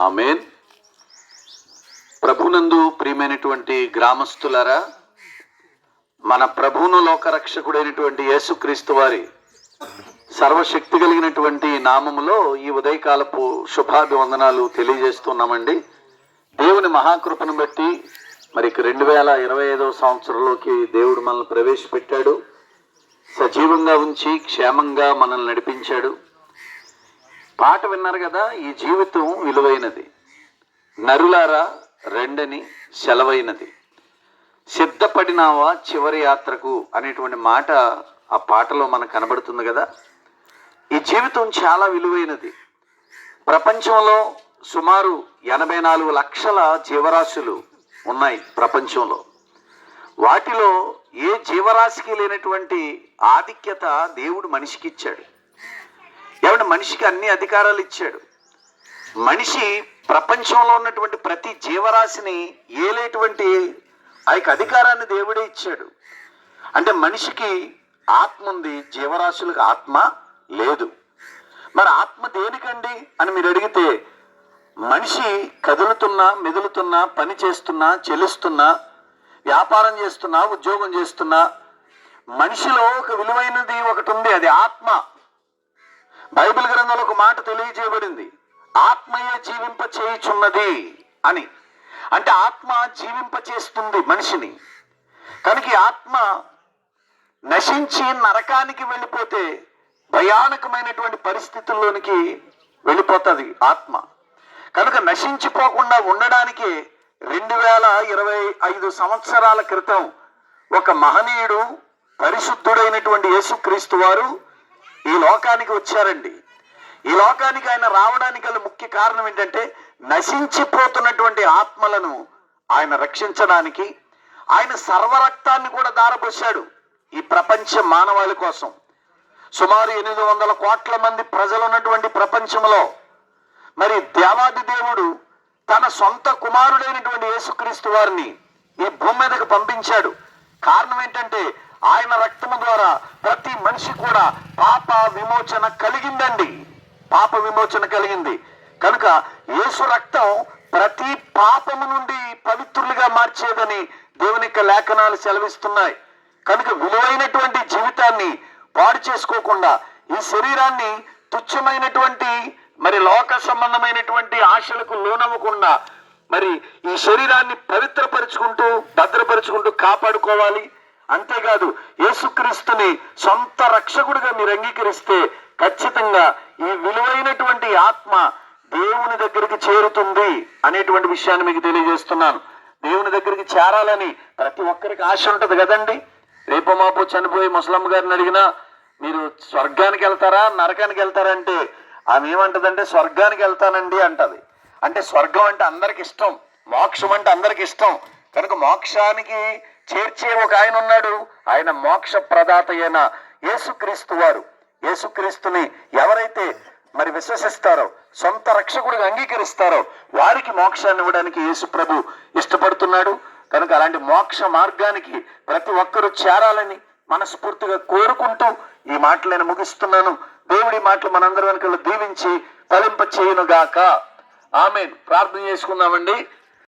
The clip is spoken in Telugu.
ఆమెన్. ప్రభునందు ప్రియమైనటువంటి గ్రామస్తులరా మన ప్రభును లోకరక్షకుడైనటువంటి యేసుక్రీస్తు వారి సర్వశక్తి కలిగినటువంటి నామములో ఈ ఉదయకాలపు శుభాభివందనాలు తెలియజేస్తున్నామండి. దేవుని మహాకృపను బట్టి మరి రెండు వేల ఇరవై ఐదవ సంవత్సరంలోకి దేవుడు మనల్ని ప్రవేశపెట్టాడు. సజీవంగా ఉంచి క్షేమంగా మనల్ని నడిపించాడు. పాట విన్నారు కదా ఈ జీవితం విలువైనది. నరులారా రెండని సెలవైనది. సిద్ధపడినావా చివరి యాత్రకు అనేటువంటి మాట ఆ పాటలో మనకు కనబడుతుంది కదా. ఈ జీవితం చాలా విలువైనది. ప్రపంచంలో సుమారు ఎనభై నాలుగు లక్షల జీవరాశులు ఉన్నాయి ప్రపంచంలో. వాటిలో ఏ జీవరాశికి లేనటువంటి ఆధిక్యత దేవుడు మనిషికి ఇచ్చాడు ఏమంటే మనిషికి అన్ని అధికారాలు ఇచ్చాడు. మనిషి ప్రపంచంలో ఉన్నటువంటి ప్రతి జీవరాశిని ఏలేటువంటి ఆ యొక్క అధికారాన్ని దేవుడే ఇచ్చాడు. అంటే మనిషికి ఆత్మ ఉంది జీవరాశులకు ఆత్మ లేదు. మరి ఆత్మ దేనికండి అని మీరు అడిగితే మనిషి కదులుతున్నా మెదులుతున్నా పని చేస్తున్నా చెలుస్తున్నా వ్యాపారం చేస్తున్నా ఉద్యోగం చేస్తున్నా మనిషిలో ఒక విలువైనది ఒకటి ఉంది అది ఆత్మ. బైబిల్ గ్రంథంలో ఒక మాట తెలియజేయబడింది. ఆత్మయే జీవింప చేయుచున్నది అని. అంటే ఆత్మ జీవింప చేస్తుంది మనిషిని. కనుక ఆత్మ నశించి నరకానికి వెళ్ళిపోతే భయానకమైనటువంటి పరిస్థితుల్లోనికి వెళ్ళిపోతుంది ఆత్మ. కనుక నశించిపోకుండా ఉండడానికి రెండు వేల ఇరవై ఐదు సంవత్సరాల క్రితం ఒక మహనీయుడు పరిశుద్ధుడైనటువంటి యేసుక్రీస్తు వారు ఈ లోకానికి వచ్చారండి. ఈ లోకానికి ఆయన రావడానికి గల ముఖ్య కారణం ఏంటంటే నశించిపోతున్నటువంటి ఆత్మలను ఆయన రక్షించడానికి ఆయన సర్వరక్తాన్ని కూడా దారపోశాడు ఈ ప్రపంచ మానవాళి కోసం. సుమారు ఎనిమిది వందల కోట్ల మంది ప్రజలు ఉన్నటువంటి ప్రపంచంలో మరి దేవాది దేవుడు తన సొంత కుమారుడైనటువంటి యేసుక్రీస్తు వారిని ఈ భూమి మీదకు పంపించాడు. కారణం ఏంటంటే ఆయన రక్తము ద్వారా ప్రతి మనిషి కూడా పాప విమోచన కలిగిందండి. పాప విమోచన కలిగింది. కనుక యేసు రక్తం ప్రతి పాపము నుండి పవిత్రులుగా మార్చేదని దేవుని యొక్క లేఖనాలు సెలవిస్తున్నాయి. కనుక విలువైనటువంటి జీవితాన్ని పాడు చేసుకోకుండా ఈ శరీరాన్ని తుచ్చమైనటువంటి మరి లోక సంబంధమైనటువంటి ఆశలకు లోనవ్వకుండా మరి ఈ శరీరాన్ని పవిత్రపరుచుకుంటూ భద్రపరుచుకుంటూ కాపాడుకోవాలి. అంతేకాదు యేసుక్రీస్తుని సొంత రక్షకుడిగా మీరు అంగీకరిస్తే ఖచ్చితంగా ఈ విలువైనటువంటి ఆత్మ దేవుని దగ్గరికి చేరుతుంది అనేటువంటి విషయాన్ని మీకు తెలియజేస్తున్నాను. దేవుని దగ్గరికి చేరాలని ప్రతి ఒక్కరికి ఆశ ఉంటుంది కదండి? రేపు మాపు చనిపోయి ముసలమ్మ గారిని అడిగినా మీరు స్వర్గానికి వెళ్తారా నరకానికి వెళ్తారా అంటే ఆమె ఏమంటదంటే స్వర్గానికి వెళ్తానండి అంటది. అంటే స్వర్గం అంటే అందరికి ఇష్టం మోక్షం అంటే అందరికి ఇష్టం. కనుక మోక్షానికి చేర్చే ఒక ఆయన ఉన్నాడు. ఆయన మోక్ష ప్రదాత అయిన యేసుక్రీస్తు వారు. యేసుక్రీస్తుని ఎవరైతే మరి విశ్వసిస్తారో సొంత రక్షకుడిగా అంగీకరిస్తారో వారికి మోక్షాన్ని ఇవ్వడానికి యేసు ప్రభు ఇష్టపడుతున్నాడు. కనుక అలాంటి మోక్ష మార్గానికి ప్రతి ఒక్కరూ చేరాలని మనస్ఫూర్తిగా కోరుకుంటూ ఈ మాటలు నేను ముగిస్తున్నాను. దేవుడి మాటలు మనందరి వెనకలు దీవించి ఫలింప చేయనుగాక ఆమె ప్రార్థన చేసుకుందామండి.